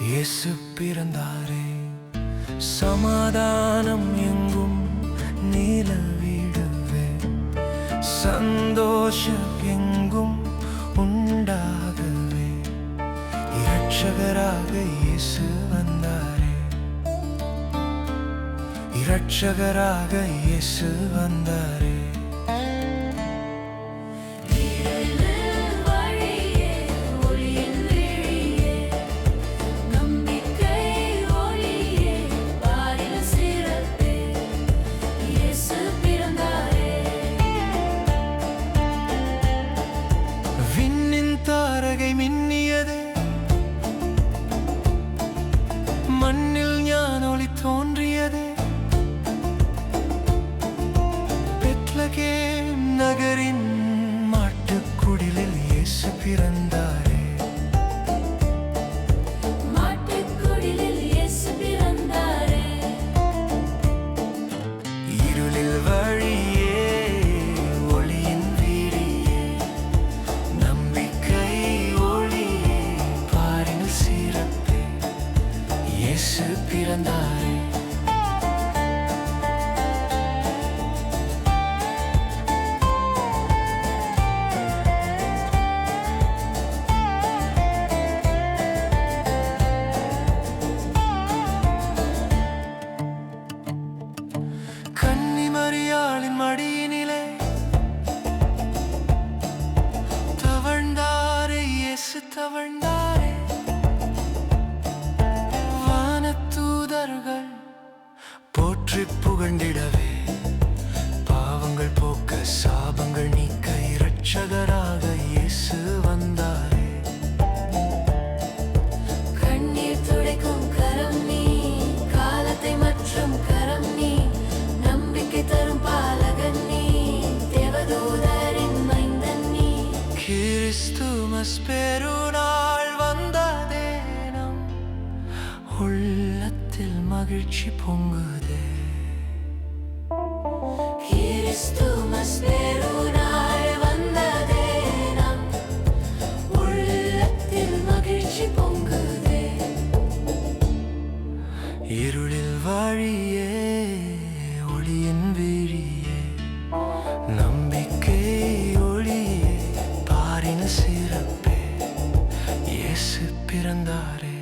இயேசு பிறந்தாரே. சமாதானம் எங்கும் நிலவிடவே. சந்தோஷம் எங்கும் உண்டாகவே. இரட்சகராக இயேசு வந்தாரே. இரட்சகராக இயேசு வந்தாரே. பிறந்தாரே. மாட்டுக்குடிலில் இயேசு பிறந்தாரே. இருளில் வழியே ஒளியின் வீடியே நம்பிக்கை ஒளியே பாரின் சிறப்பே இயேசு பிறந்தாரே. இரட்சகராக இயேசு வந்தாரே. கண்ணீர் துடைக்கும் கரம் நீ காலத்தை மற்றும் கரம் நீ நம்பிக்கை தரும் பாலகன் நீ தேவதூதரின் மைந்தன் நீ. கிறிஸ்துமஸ் பெருநாள் வந்ததே நம் உள்ளத்தில் மகிழ்ச்சி பொங்குதே. கிறிஸ்துமஸ் பெருநாள் இருளில் வாழியே ஒளியின் வீழியே நம்பிக்கை ஒளியே பாரின சிறப்பே. இயேசு பிறந்தாரே.